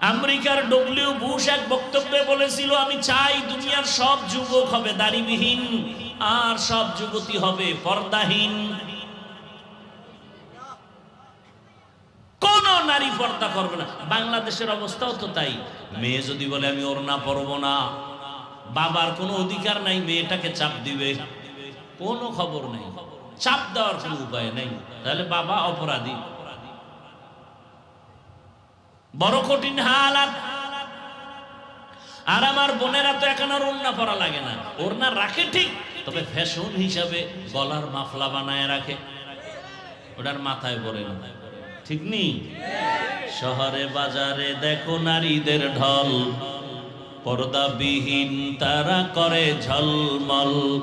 আমেরিকার W Bush এক বক্তব্যে বলেছিল, আমি চাই দুনিয়ার সব যুবক হবে দাড়িবিহীন, আর সব যুবতী হবে পর্দাহীন। কোন নারী পর্দা করবে না। বাংলাদেশের অবস্থাও তো তাই। মেয়ে যদি বলে, আমি ওড়না পরবো না। বাবার কোনো অধিকার নাই, মেয়েটাকে চাপ দিবে। কোনো খবর নেই। চাপ দেওয়ার কোনো উপায় নেই। তাহলে বাবা অপরাধী। বড় কঠিন হালাত। আর আমার বোনেরা তো এখন আর ওড়না পরা লাগে না। ওড়না রাখে ঠিক, তবে ফ্যাশন হিসাবে গলার মাফলা বানায় রাখে। ওটার মাথায় পরে না। ঠিক নেই শহরে বাজারে দেখো নারীদের ঢল। পর্দাবিহীন তারা করে ঝলমল।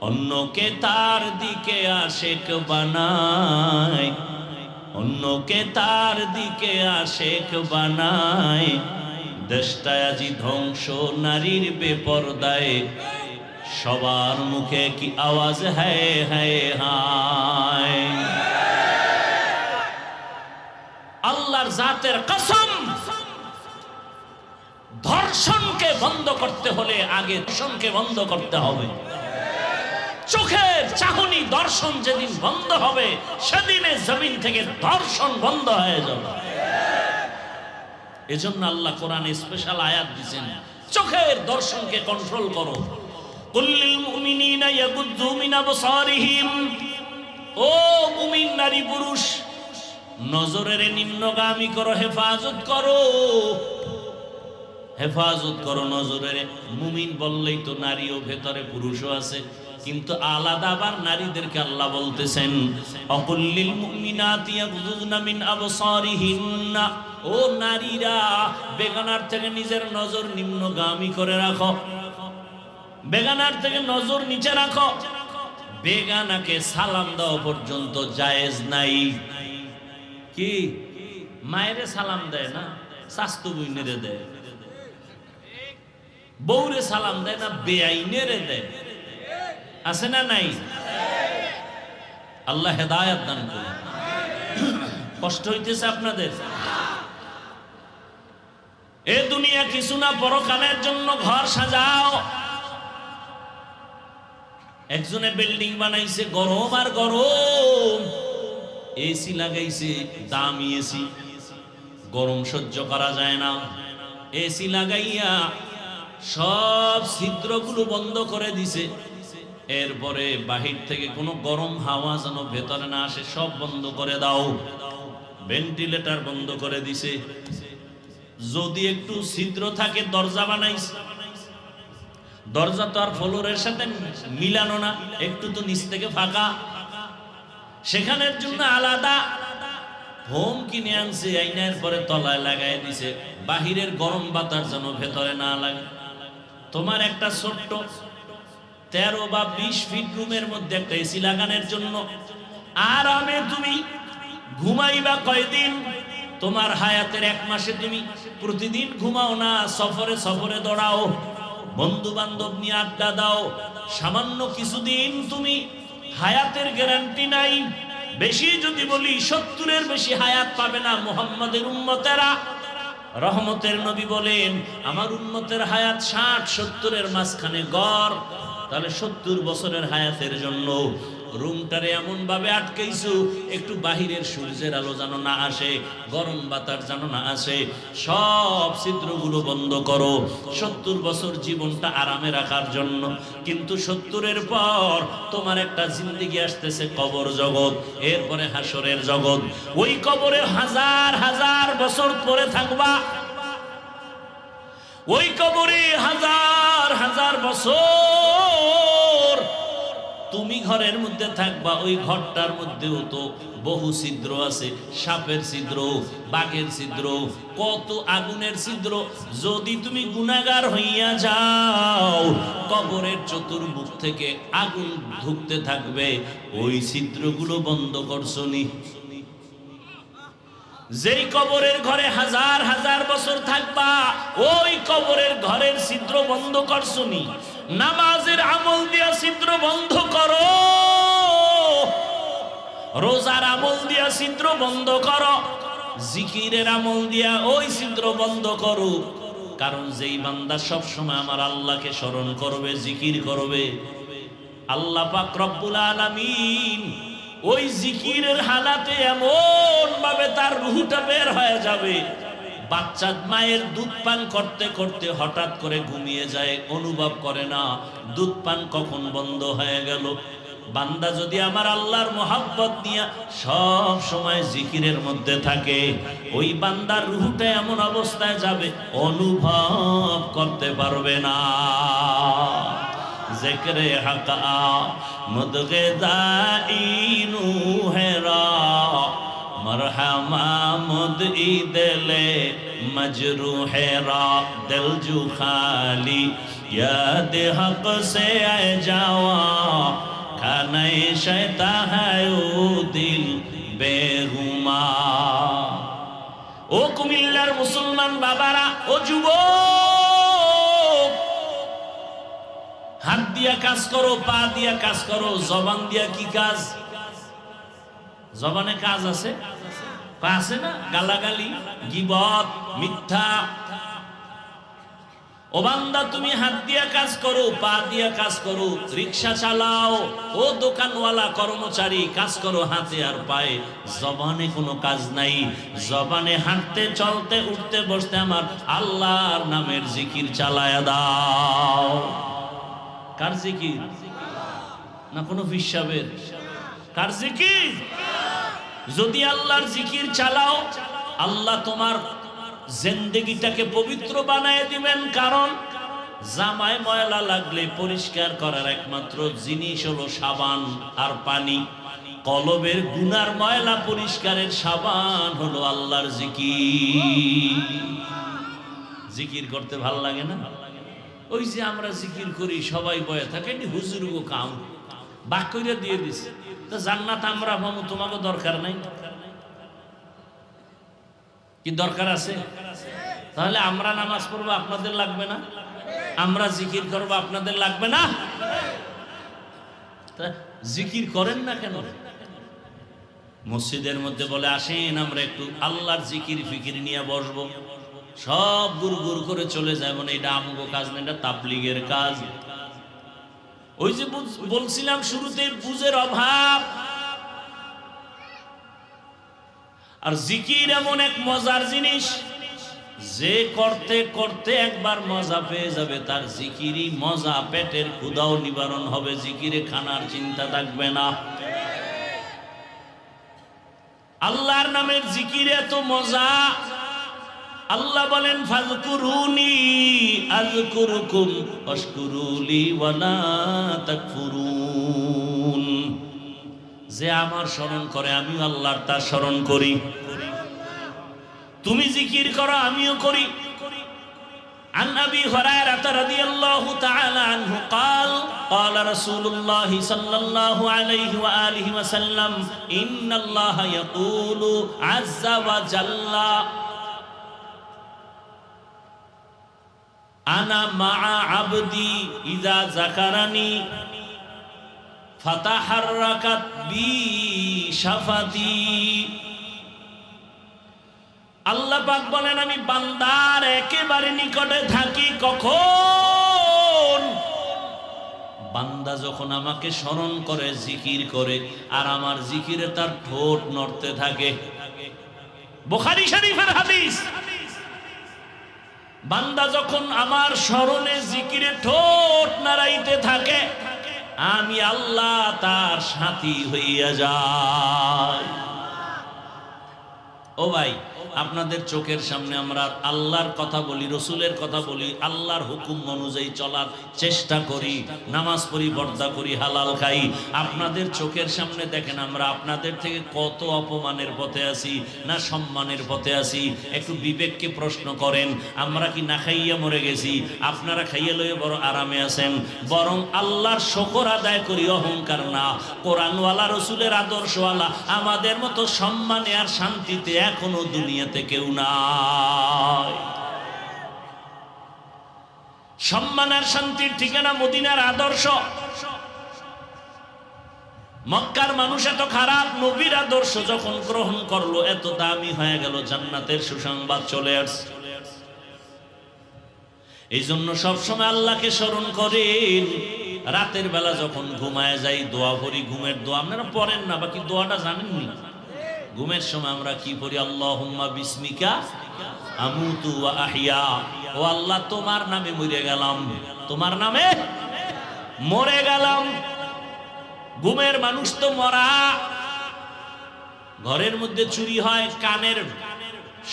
অন্যকে তার দিকে আশেক বানায়। অন্যকে তার দিকে আশেক বানায়। দেশটায় আজি ধ্বংস নারীর বেপরদায়। সবার মুখে কি আওয়াজ হ্যায় হ্যায় হায়? আল্লাহর জাতের কসম, ধর্ষণকে বন্ধ করতে হলে আগে ধর্ষণকে বন্ধ করতে হবে। চোখের চাহনি দর্শন যেদিন বন্ধ হবে, সেদিনে জমিন থেকে দর্শন বন্ধ হয়ে যাবে। এজন্য আল্লাহ কোরআনে স্পেশাল আয়াত দিয়েছেন, চোখের দর্শনকে কন্ট্রোল করো। কুল্লিল মুমিনিনা ইয়াগুদ্দু মিন আবসারিহিম। ও মুমিন নারী পুরুষ, নজরের নিম্নগামী করো, হেফাজত করো। হেফাজত করো নজরের, মুমিন বললেই তো নারীও ভেতরে পুরুষও আছে। কিন্তু আলাদা আবার নারীদেরকে আল্লাহ বলতেছেন অকুল্লিল মুমিনাতি ইয়াগুযুনা মিন আবসারিহিন্না। ও নারীরা, বেগানার থেকে নিজের নজর নিম্নগামী করে রাখো। বেগানার থেকে নজর নিচে রাখো। বেগানাকে সালাম দেওয়া পর্যন্ত জায়েজ নাই। কি? মায়েরে সালাম দেয় না? শাস্তু বইনেরে দেয়। বউরে সালাম দেয় না? বেআইনেরে দেয়। আছে না নাই? আল্লাহ হেদায়াত দান করে কষ্ট হইতেছে আপনাদের? এ দুনিয়া কিছু না বড় পরকালের জন্য ঘর সাজাও। একজনে বিল্ডিং বানাইছে, গরম আর গরম। এসি লাগাইছে, দামি এসি গরম সহ্য করা যায় না। এসি লাগাইয়া সব ছিদ্রগুলো বন্ধ করে দিছে। এরপরে বাহির থেকে কোনো গরম হাওয়া যেন ভেতরে না আসে, সব বন্ধ করে দাও। ভেন্টিলেটর বন্ধ করে দিছে। যদি একটু ছিদ্র থাকে, দরজা বানাইছে। দরজা তো আর ফ্লোরের সাথে মিলানো না, একটু তো নিচ থেকে ফাঁকা। সেখানের জন্য আলাদা হোম কিনে আনছে, আইনার পরে তলায় লাগাই দিছে। বাহিরের গরম বাতাস যেন ভেতরে না লাগে। তোমার একটা ছোট্ট তেরো বা বিশ ফিট রুমের মধ্যে একটা এসি লাগানোর জন্য। আরামে তুমি ঘুমাইবা কয়দিন? তোমার হায়াতের এক মাসে তুমি প্রতিদিন ঘুমাও না, সফরে সফরে দৌড়াও বন্ধু বান্ধব নিয়ে আড্ডা দাও। সামান্য কিছুদিন তুমি হায়াতের গ্যারান্টি নাই। বেশি যদি বলি, সত্তরের বেশি হায়াত পাবে না মোহাম্মদের উম্মতেরা। রহমতের নবী বলেন, আমার উন্মতের হায়াত ষাট, সত্তরের মাঝখানে গড়। তাহলে সত্তর বছরের হায়াতের জন্য রুমটারে এমন ভাবে আটকেইছু, একটু বাহিরের সূর্যের আলো যেন না আসে, গরম বাতাস যেন না আসে, সব ছিদ্রগুলো বন্ধ করো। সত্তর বছর জীবনটা আরামে রাখার জন্য, কিন্তু সত্তরের পর তোমার একটা জিন্দিগি আসতেছে কবর জগৎ, এরপরে হাসরের জগৎ। ওই কবরে হাজার হাজার বছর পরে থাকবা। ওই কবরে হাজার হাজার হাজার বছর। তুমি ঘরের মধ্যে থাকবা, ওই ঘরটার মধ্যেও তো বহু ছিদ্র আছে। সাপের ছিদ্র, বাঘের ছিদ্র, কত আগুনের ছিদ্র। যদি তুমি গুণাগার হইয়া যাও, কবরের চতুর্মুখ থেকে আগুন ঢুকতে থাকবে। ওই ছিদ্রগুলো বন্ধ করছনি যেই কবরের ঘরে হাজার হাজার বছর থাকবা, ওই কবরের ঘরের ছিদ্র বন্ধ করছনি নামাজের আমল দিয়া ছিদ্র বন্ধ করো। রোজার আমল দিয়া ছিদ্র বন্ধ করো। জিকিরের আমল দিয়া ওই ছিদ্র বন্ধ করো। কারণ যেই বান্দা সব সময় আমার আল্লাহকে স্মরণ করবে, জিকির করবে। আল্লাহ পাক রব্বুল আলামিন ওই জিকিরের হালাতে এমন ভাবে তার রুহুটা বের হয়ে যাবে। বাচ্চা মায়ের দুধ পান করতে করতে হঠাৎ করে ঘুমিয়ে যায়, অনুভব করে না, দুধ পান কখন বন্ধ হয়ে গেল। বান্দা যদি আমার আল্লাহর মোহাব্বত নিয়ে সব সময় জিকিরের মধ্যে থাকে, ওই বান্দার রুহুটা এমন অবস্থায় যাবে, অনুভব করতে পারবে না। ذکر حقا مدغ دائینو حرا مرحما مدعی دل مجروح را دل جو خالی یاد حق سے اے جاوا کھانے شیطا ہے او دل بے বেহুমা او کمیلر مسلمان بابارا او যুবক দিয়া কাজ করো, পা দিয়া কাজ করো, জবান দিয়া কি কাজ? জবানে কাজ আছে? পা আছে না? গালাগালি, গিবত, মিথ্যা। ও বান্দা, তুমি হাত দিয়া কাজ করো, পা দিয়া কাজ করো, রিক্সা চালাও। ও দোকানওয়ালা, কর্মচারী, কাজ করো হাতে আর পায়ে। জবানে কোনো কাজ নাই। জবানে হাঁটতে, চলতে, উঠতে, বসতে আমার আল্লাহর নামের জিকির চালায়া দাও। কার জিকির? না কোনো কার জিকির? যদি আল্লাহর জিকির চালাও, আল্লাহ তোমার জিন্দগিটাকে পবিত্র বানায় দিবেন। কারণ জামায় ময়লা লাগলে পরিষ্কার করার একমাত্র জিনিস হলো সাবান আর পানি। কলবের গুনার ময়লা পরিষ্কারের সাবান হলো আল্লাহর জিকির। জিকির করতে ভালো লাগে না? ওই যে আমরা জিকির করি, সবাই বয়ে থাকে হুজুর গো কাম। বাক কইরা দিয়ে দিছে। তো জান্নাত আমরা ভাবো তোমাকে দরকার নাই। কি দরকার আছে? তাহলে আমরা নামাজ পড়ব, আপনাদের লাগবে না? আমরা জিকির করব, আপনাদের লাগবে না? জিকির করেন না কেন? মসজিদের মধ্যে বলে, আসেন আমরা একটু আল্লাহর জিকির ফিকির নিয়ে বসবো। সব গুর গুর করে চলে যায় মানে এটা আমগো কাজ না, এটা তাবলিগের কাজ। ওই যে বলছিলাম শুরুতে বুঝের অভাব। আর জিকির এমন এক মজার জিনিস, যে করতে করতে একবার মজা পেয়ে যাবে, তার জিকিরই মজা, পেটের ক্ষুদাও নিবারণ হবে, জিকিরে খানার চিন্তা থাকবে না। আল্লাহর নামের জিকির এত মজা আল্লাহ বলেন ফাজকুরুনি আযকুরুকুম ওয়াশকুরুলি ওয়ালা তাকফুরুন যে আমার স্মরণ করে আমিও আল্লাহর তার স্মরণ করি তুমি জিকির করো আমিও করি عن ابي هريره رضي الله تعالى عنه قال قال رسول الله صلى الله عليه واله وسلم ان الله يقول عز وجل আনা মা আবদি ইজা জাকারানি বলেন, আমি বান্দার একেবারে নিকটে থাকি কখন? বান্দা যখন আমাকে স্মরণ করে, জিকির করে, আর আমার জিকিরে তার ঠোঁট নড়তে থাকে। বোখারি শরীফের হাদিস। বান্দা যখন আমার স্মরণে জিকিরে ঠোঁট নাড়াইতে থাকে, আমি আল্লাহ তার সাথী হইয়া যাই। ও ভাই আপনাদের চোখের সামনে আমরা আল্লাহর কথা বলি, রসুলের কথা বলি, আল্লাহর হুকুম অনুযায়ী চলার চেষ্টা করি, নামাজ পড়ি বর্দা করি, হালাল খাই। আপনাদের চোখের সামনে দেখেন আমরা আপনাদের থেকে কত অপমানের পথে আছি, না সম্মানের পথে আছি। একটু বিবেককে প্রশ্ন করেন, আমরা কি না খাইয়া মরে গেছি? আপনারা খাইয়া লইয়ে বড় আরামে আছেন। বরং আল্লাহর শকর আদায় করি, অহংকার না। কোরআনওয়ালা, রসুলের আদর্শওয়ালা, আমাদের মতো সম্মানে আর শান্তিতে এখনও দুনিয়াতে কেউ নাই। সম্মান আর শান্তির ঠিকানা মদিনার আদর্শ। মক্কার মানুষ এত খারাপ, নবীর আদর্শ যখন গ্রহণ করল, এত দামি হয়ে গেল, জান্নাতের সুসংবাদ চলে আসছে। এই জন্য সবসময় আল্লাহকে স্মরণ করেন। রাতের বেলা যখন ঘুমায় যাই, দোয়া করি, ঘুমের দোয়া। আপনারা পড়েন না, বাকি দোয়াটা জানেননি? ঘুমের সময় আমরা কি পড়ি? আল্লাহ বিস্মিকা আমুতু আহিয়া। ও আল্লাহ, তোমার নামে মরে গেলাম। তোমার নামে? মরে গেলাম। ঘুমের মানুষ তো মরা। ঘরের মধ্যে চুরি হয়, কানের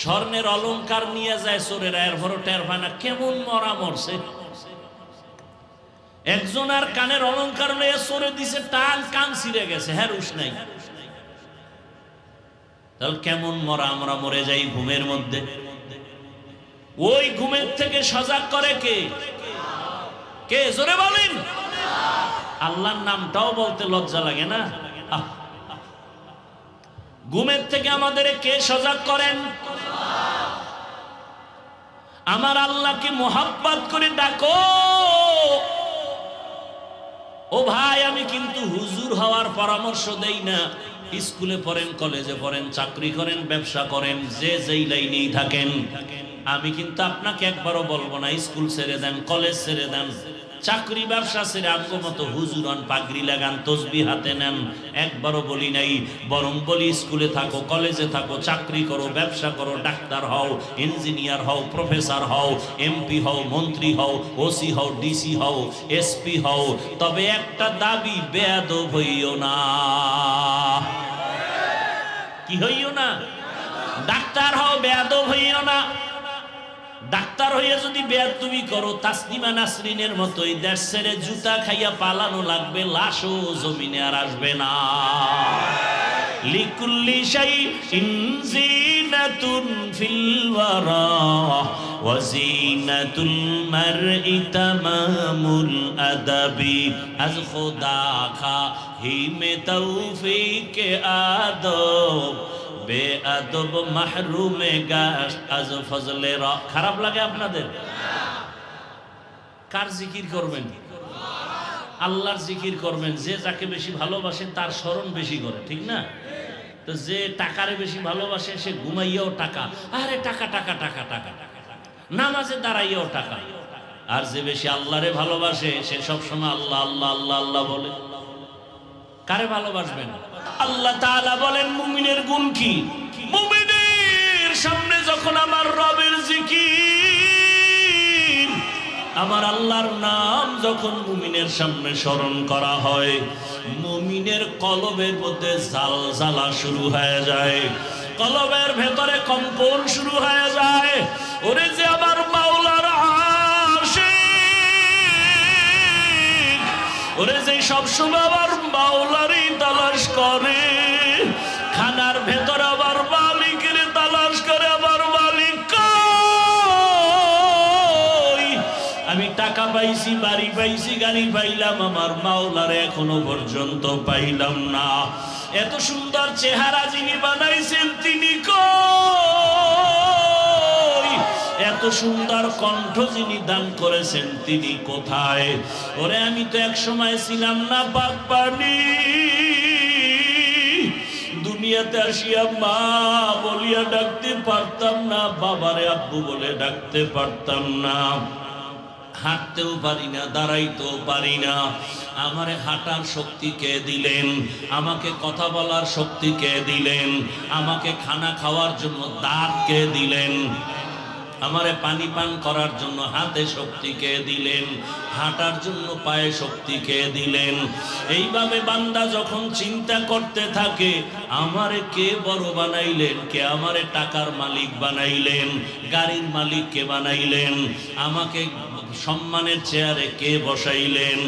স্বর্ণের অলংকার নিয়ে যায় চোরেরা। এর ভরো টের পায় না, কেমন মরা মরছে। একজন আর কানের অলংকার নিয়ে চোরে দিছে, টান কান ছিঁড়ে গেছে হ্যাঁ রুশ নাই। তাহলে কেমন মরা? আমরা মরে যাই ঘুমের মধ্যে। ওই ঘুমের থেকে সজাগ করে কে? কে? জোরে বলেন। আল্লাহর নামটাও বলতে লজ্জা লাগে না? ঘুমের থেকে আমাদের কে সজাগ করেন? আমার আল্লাহকে মোহাব্বত করে ডাকো। ও ভাই, আমি কিন্তু হুজুর হওয়ার পরামর্শ দেই না। স্কুলে পড়েন, কলেজে পড়েন, চাকরি করেন, ব্যবসা করেন, যে যেই লাইনেই থাকেন। আমি কিন্তু আপনাকে একবারও বলব না, স্কুল ছেড়ে দেন, কলেজ ছেড়ে দেন। চাকরি ব্যবসা ছেড়ে আমগো মতো হুজুরন পাগড়ি লাগান, তসবি হাতে নেন। একবারও বলি নাই, বরং বলি, স্কুলে থাকো, কলেজে থাকো, চাকরি করো, ব্যবসা করো, ডাক্তার হও, ইঞ্জিনিয়ার হও, প্রফেসর হও, এমপি হও, মন্ত্রী হও, ওসি হও, ডিসি হও, এসপি হও, তবে একটা দাবি বেয়াদ হইও না। কি হইও না? ডাক্তার হও বেয়াদ হইও না। ডাক্তার হইয়া যদি বেয়াদ তুমি করো, তাসনিমা নাসরিনের মতোই দেশ ছেড়ে জুতা খাইয়া পালানো লাগবে, লাশও জমিনে আর আসবে না। লিকুল্লি শাই ইনজিনাতুন ফিল ওয়ারা ওয়াজিনাতুল মারই তামামুল আদাবি। আজ খোদা খা হিমে তৌফিক আদব। বে আদব মাহরুমে আজ ফজলে খারাপ লাগে আপনাদের? কার জিকির করবেন? আল্লাহর জিকির করবেন। যে যাকে বেশি ভালোবাসে, তার স্মরণ বেশি করে, ঠিক না? তো যে টাকারে বেশি ভালোবাসে, সে ঘুমাইয়াও টাকা। আরে টাকা টাকা টাকা টাকা টাকা। নামাজে দাঁড়াইয়াও টাকা। আর যে বেশি আল্লাহরে ভালোবাসে, সে সবসময় আল্লাহ আল্লাহ আল্লাহ আল্লাহ বলে। কারে ভালোবাসবেন? আল্লাহ তাআলা বলেন, মুমিনের গুণ কি? মুমিনের সামনে যখন আমার রবের জিকির, আমার আল্লাহর নাম যখন মুমিনের সামনে স্মরণ করা হয়, মুমিনের কলবের মধ্যে জাল জ্বালা শুরু হয়ে যায়, কলবের ভেতরে কম্পন শুরু হয়ে যায়। ওরে যে আমার মাওলার ওরে যে সবসময় আবার মাওলারই তালাশ করে, খানার ভেতর আবার মালিকের তালাশ করে, আবার মালিক? আমি টাকা পাইছি, বাড়ি পাইছি, গাড়ি পাইলাম, আমার মাওলারে এখনও পর্যন্ত পাইলাম না এত সুন্দর চেহারা যিনি বানাইছেন তিনি কই এত সুন্দর কণ্ঠ যিনি দান করেছেন, তিনি কোথায়? ওরে, আমি তো এক সময় ছিলাম না বাগবানি। দুনিয়াতে আসিয়া মা বলিয়া ডাকতে পারতাম না, বাবারে আব্বু বলে ডাকতে পারতাম না। হাঁটতেও পারি না, দাঁড়াইতেও পারি না। আমারে হাঁটার শক্তি কে দিলেন? আমাকে কথা বলার শক্তি কে দিলেন? আমাকে খানা খাওয়ার জন্য দাঁত কে দিলেন? আমারে পানি পান করার জন্য হাতে শক্তি কে দিলেন? হাঁটার জন্য পায়ে শক্তি কে দিলেন? এইভাবে বান্দা যখন চিন্তা করতে থাকে, আমারে কে বড় বানাইলেন? কে আমারে টাকার মালিক বানাইলেন? গাড়ির মালিক কে বানাইলেন? আমাকে সম্মানের চেয়ারে কে বসাইলেন?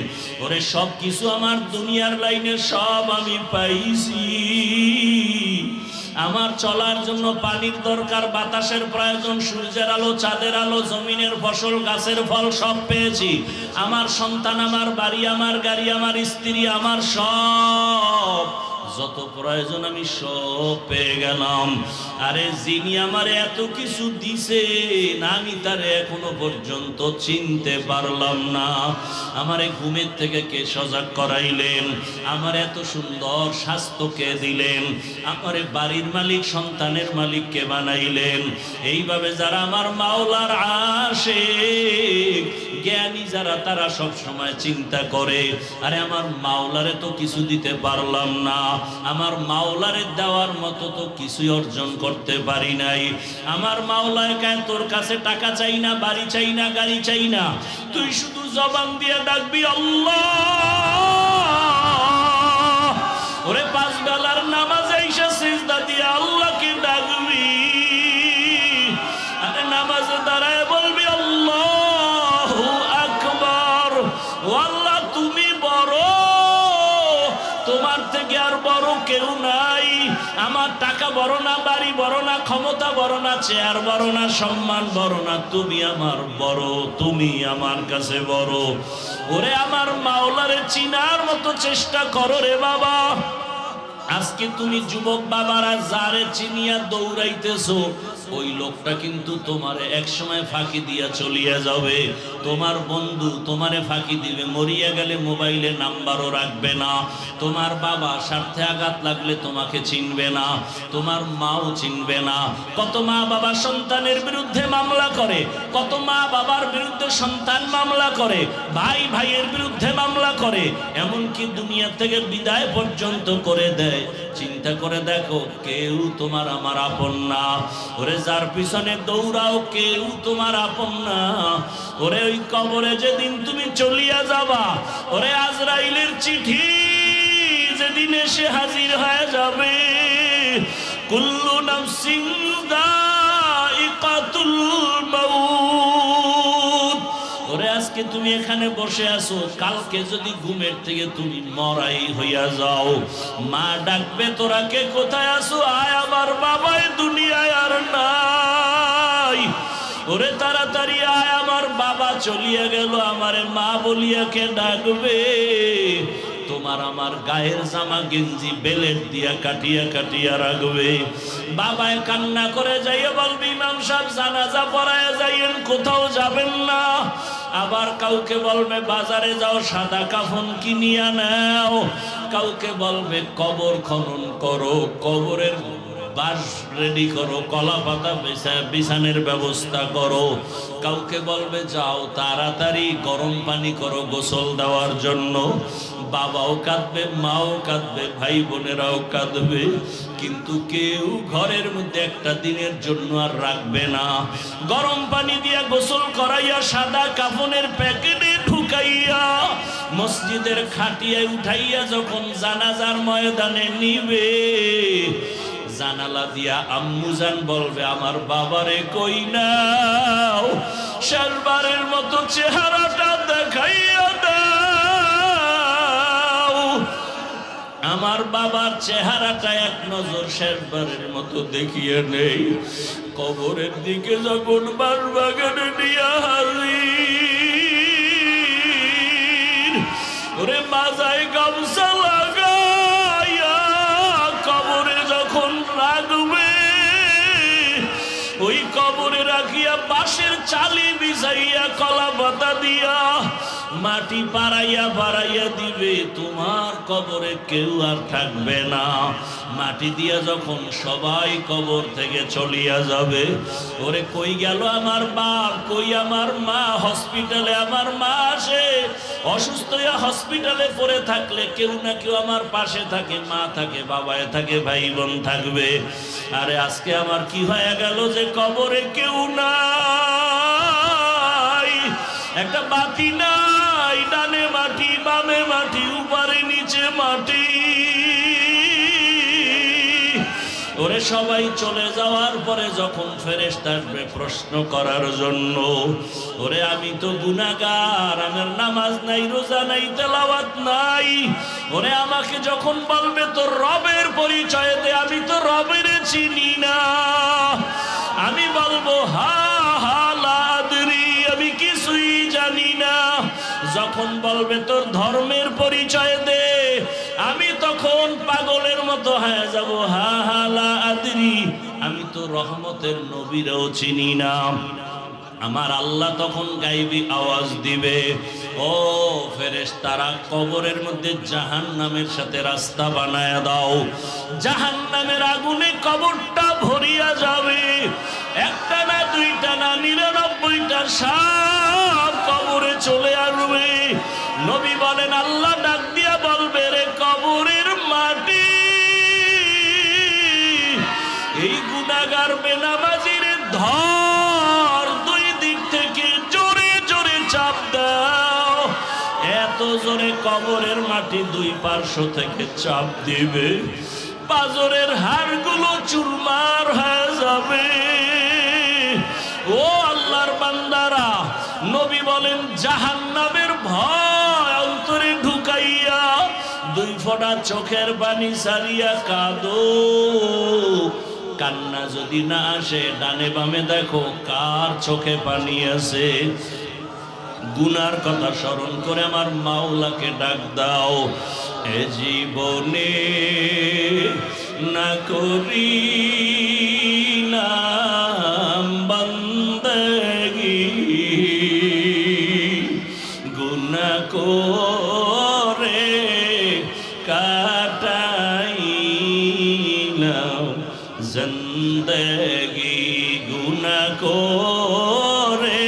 ওরে সব কিছু আমার দুনিয়ার লাইনে সব আমি পাইছি। আমার চলার জন্য পানির দরকার, বাতাসের প্রয়োজন, সূর্যের আলো, চাঁদের আলো, জমিনের ফসল, গাছের ফল, সব পেয়েছি। আমার সন্তান, আমার বাড়ি, আমার গাড়ি, আমার স্ত্রী, আমার সব। যত প্রয়োজন আমি সব পেয়ে গেলাম। আরে যিনি আমার এত কিছু দিছে আমি তার এখনও পর্যন্ত চিনতে পারলাম না। আমারে ঘুমের থেকে কে সজাগ করাইলেন? আমার এত সুন্দর স্বাস্থ্য কে দিলেন? আমারে বাড়ির মালিক, সন্তানের মালিক কে বানাইলেন? এইভাবে যারা আমার মাওলার আসে জ্ঞানী যারা, তারা সব সময় চিন্তা করে, আরে আমার মাওলারে তো কিছু দিতে পারলাম না, আমার মাওলারে দেওয়ার মতো তো কিছুই অর্জন করতে পারি নাই, আমার মাওলায় কায় তোর কাছে টাকা চাই না, বাড়ি চাই না, গাড়ি চাই না, তুই শুধু জবান দিয়ে ডাকবি, আল্লাহ! ওরে পাঁচ বেলার নামাজ ক্ষমতা বড় না, চেয়ার বড় না, সম্মান বড় না, তুমি আমার বড়, তুমি আমার কাছে বড়। ওরে আমার মাওলারে চিনার মতো চেষ্টা করো রে বাবা। আজকে তুমি যুবক বাবারা যারে চিনিয়া দৌড়াইতেছো ওই লোকটা কিন্তু তোমারে এক সময় ফাঁকি দিয়া চলিয়া যাবে। তোমার বন্ধু তোমারে ফাঁকি দিবে, মরিয়া গেলে মোবাইলে নাম্বারও রাখবে না। তোমার বাবা স্বার্থে আঘাত লাগলে তোমাকে চিনবে না, তোমার মাও চিনবে না। কত মা বাবা সন্তানের বিরুদ্ধে মামলা করে, কত মা বাবার বিরুদ্ধে সন্তান মামলা করে, ভাই ভাইয়ের বিরুদ্ধে মামলা করে, এমনকি দুনিয়া থেকে বিদায় পর্যন্ত করে দেয়। চিন্তা করে দেখো, কেউ তোমার আমার আপন না। ওরে যার পিছনে দৌড়াও, কেউ তোমার আপন না। ওরে ওই কবরে যেদিন তুমি চলিয়া যাবা, ওরে আজরাইলের চিঠি যেদিন এসে হাজির হয়ে যাবে। কুল্লু নাম নাফসিং দাইকাতুল মাউত। ওরে আজকে তুমি এখানে বসে আছো, কালকে যদি ঘুমের থেকে তুমি মরাই হইয়া যাও। মা ডাকবে, তোরা কে কোথায় আছো? আয় আমার বাবাই, দুনিয়ায় আর নাই। ওরে তাড়াতাড়ি আয়, আমার বাবা চলিয়া গেল, আমারে মা বলিয়া কে ডাকবে? তোমার আমার গায়ের জামা গেঞ্জি, বেলেট দিয়া কাটিয়া কাটিয়া রাখবে। বাবায় কান্না করে যাইয়া বলবি, ইমাম সাহেব, জানাজা পড়ায় যাইয়েন, কোথাও যাবেন না। আবার কাউকে বলবে, বাজারে যাও, সাদা কাফন কিনিয়া নাও। কাউকে বলবে, কবর খনন করো, কবরের বাস রেডি করো, কলা পাতা বিছানের ব্যবস্থা করো। কাউকে বলবে, যাও তাড়াতাড়ি গরম পানি করো গোসল দেওয়ার জন্য। বাবাও কাঁদবে, মাও কাঁদবে, ভাই বোনেরাও কাঁদবে। কিন্তু কেউ ঘরের মধ্যে একটা দিনের জন্য আর রাখবে না। গরম পানি দিয়া গোসল করাইয়া সাদা কাফনের প্যাকেটে ঢুকাইয়া মসজিদের খাটিয়ায় উঠাইয়া যখন জানাজার ময়দানে নিবে, জানালা দিয়া আম্মুজান বলবে, আমার বাবারে কই নাও? শেষবারের মতো চেহারাটা দেখাইয়া দাও। আমার বাবার চেহারাটা এক নজর শেষবারের মতো দেখিয়ে নেই। কবরের দিকে যখন বার বাগানে নিয়ে ওরে মাজায় গামছা রাখিয়া বাঁশের চালি বিছাইয়া কলা পাতা দিয়া মাটি পাড়াইয়া পাড়াইয়া দিবে, তোমার কবরে কেউ আর থাকবে না। মাটি দিয়া যখন সবাই কবর থেকে চলিয়া যাবে, ওরে কই গেল আমার বাপ কই আমার মা, হসপিটালে আমার মা আসে। অসুস্থ হসপিটালে পড়ে থাকলে কেউ না কেউ আমার পাশে থাকে, মা থাকে, বাবায় থাকে, ভাই বোন থাকবে। আরে আজকে আমার কি হয়ে গেল যে কবরে কেউ নাই? একটা বাতি নাই, ডানে মাটি, বামে মাটি, উপরে, নিচে মাটি। ওরে সবাই চলে যাওয়ার পরে যখন ফেরেস্ত আসবে প্রশ্ন করার জন্য, ওরে আমি তো গুনাগার আমার নামাজ নাই, রোজা নাই, তেলাওয়াত নাই। ওরে আমাকে যখন বলবে, তোর রবের পরিচয় দে, আমি তো রবের চিনি না। আমি বলব, হা হা, লাদরি, আমি কিছুই জানি না। যখন বলবে, তোর মতো হয়ে যাব। হা হা, লা আদরি। আমি তো রহমতের নবীরাও চিনি না। আমার আল্লাহ তখন গাইবি আওয়াজ দিবে। ও ফেরেশ তারা কবরের মধ্যে জাহান নামের সাথে রাস্তা বানায় দাও। জাহান নামের আগুনে কবরটা ভরিয়া যাবে। একটা না দুইটা না নিরানব্বইটা সাপ কবরে চলে আসবে। নবী বলেন, আল্লাহ ডাক দিয়া গুনাগার বেনামাজির ধর। দুই দিক থেকে জোরে জোরে চাপ দাও। এত জোরে কবরের মাটি দুই পার্শ্ব থেকে চাপ দিবে। পাজরের হাড়গুলো চুরমার হয়ে যাবে। ও আল্লাহর বান্দারা, নবী বলেন, জাহান্নামের ভয় অন্তরে ঢুকাইয়া দুই ফোঁটা চোখের পানি সারিয়া কাঁদো। কান্না যদি না আসে, ডানে বামে দেখো কার চোখে পানি আছে। গুনার কথা স্মরণ করে আমার মাওলাকে ডাক দাও। এ জীবনে না করি জিন্দগি গুনা করে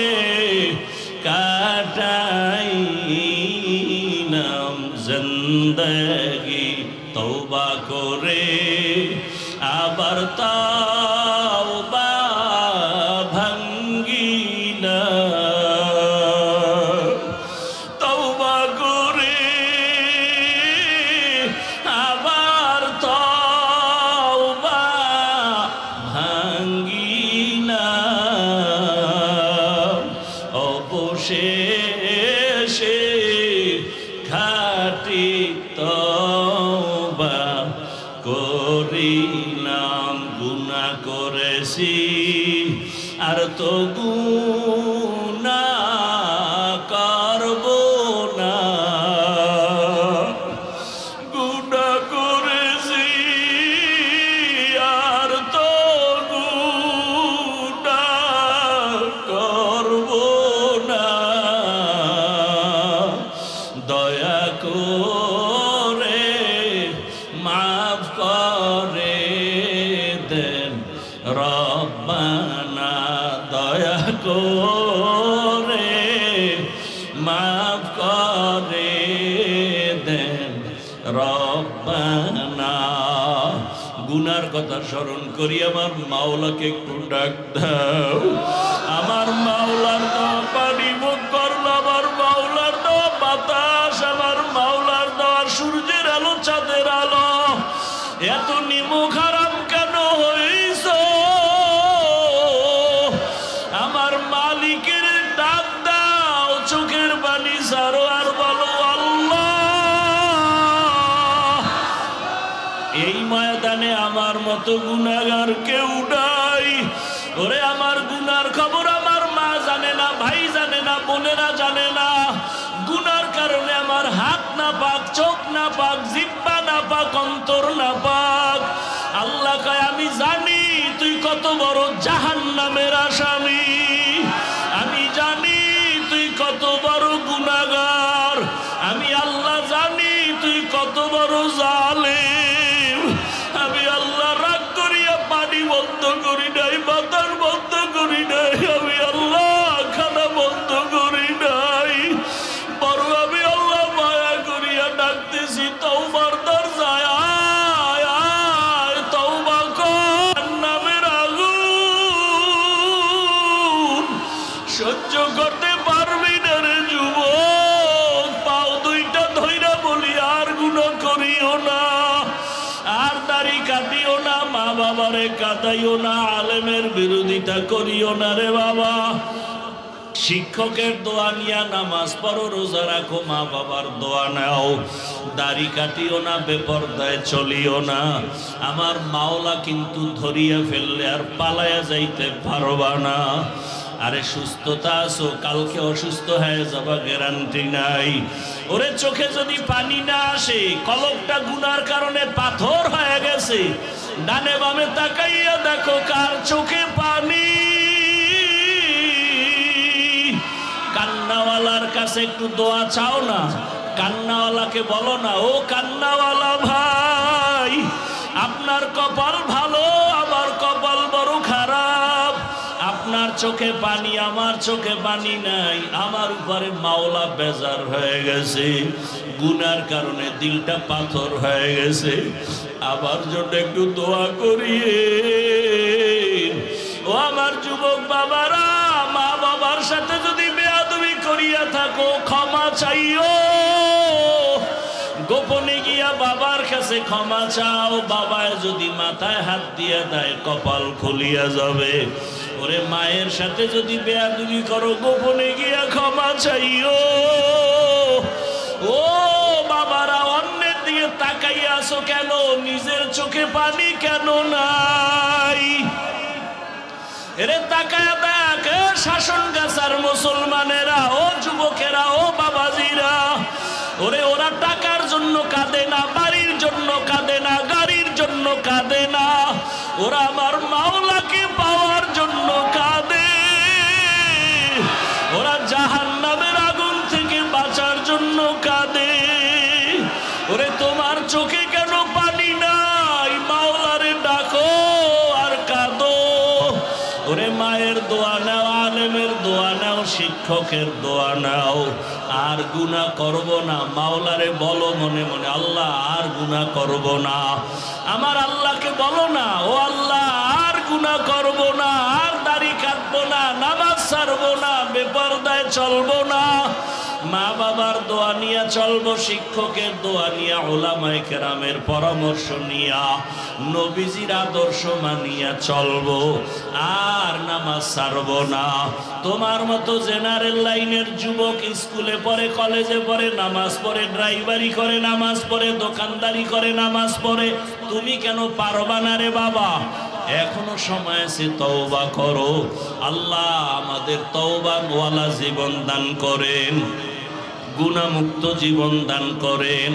কাটাই নাম জিন্দগি। স্মরণ করি, আমার মাওলাকে একটু ডাক দাও। আমার মাওলার দাও পানি মুখ করল, আমার মাওলার দেওয়া বাতাস, আমার মাওলার দেওয়া সূর্যের আলো, চাঁদের আলো। এত নিমুখ জিব্বা না পাক। আল্লাহ কয়, আমি জানি তুই কত বড় জাহান নামের আসামি। আমি জানি তুই কত বড় গুনাগার কাটাইও না, আলেমের বিরোধিতা করিও না রে বাবা। শিক্ষকের দোয়া নিয়া নামাজ পড়ো, রোজা রাখো, মা বাবার দোয়া নাও। দাড়ি কাটিও না, বেপরদায় চলিও না। আমার মাওলা কিন্তু ধরিয়া ফেললে আর পালায়া যাইতে পারবা না। আরে সুস্থতা আছো, কালকে অসুস্থ হয়ে যাবা গ্যারান্টি নাই। ওরে চোখে যদি পানি না আসে কলকটা গুনার কারণে পাথর হয়ে গেছে। ডানে বামে তাকাইয়া দেখো কার চোখে পানি। কান্নাওয়ালার কাছে একটু দোয়া চাও না, কান্নাওয়ালাকে বলো না, ও কান্নাওয়ালা ভাই, আপনার কপাল ভালো চোখে পানি, আমার চোখে পানি নাই। আমার উপরে মাওলা বেজার হয়ে গেছে। গুনার কারণে দিলটা পাথর হয়ে গেছে। আবার জন্য একটু দোয়া করিয়ে ও আমার যুবক বাবারা, মা বাবার সাথে যদি বেয়াদবি করিয়া থাকো, ক্ষমা চাইও। গোপনে গিয়া বাবার কাছে ক্ষমা চাও বাবায় যদি মাথায় হাত দিয়ে দেয়, কপাল খুলিয়া যাবে। ওরে মায়ের সাথে যদি বেয়াদবি করো, গোপনে গিয়া ক্ষমা চাইও। ও বাবারা, অন্যের দিকে তাকাইয়া আসো কেন? নিজের চোখে পানি কেন নাই? এরে তাকায় দেখ শাসন গাছার মুসলমানেরা, ও যুবকেরা, ও কাঁদে না বাড়ির জন্য কাঁদে না গাড়ির জন্য কাঁদে না। ওরা আমার মাওলাকে শিক্ষকের দোয়া নাও। আর গুণা করব না। মাওলারে বলো মনে মনে, আল্লাহ আর গুণা করব না। আমার আল্লাহকে বলো না, ও আল্লাহ আর গুণা করব না, আর দাড়ি কাটবো না ছাড়বো না, বেপরদায় চলবো না। মা বাবার দোয়া নিয়ে চলবো, শিক্ষকের দোয়া নিয়ে, ওলামায় কেরামের পরামর্শ নিয়া, নবীজির আদর্শ মানিয়া চলবো। আর নামাজ ছাড়বো না। তোমার মতো জেনারেল লাইনের যুবক স্কুলে পড়ে, কলেজে পড়ে, নামাজ পড়ে, ড্রাইভারি করে, নামাজ পড়ে, দোকানদারি করে, নামাজ পড়ে, তুমি কেন পারবা না রে বাবা? এখনও সময় আছে, তওবা করো। আল্লাহ আমাদের তওবা ওয়ালা জীবন দান করেন গুণামুক্ত জীবন দান করেন।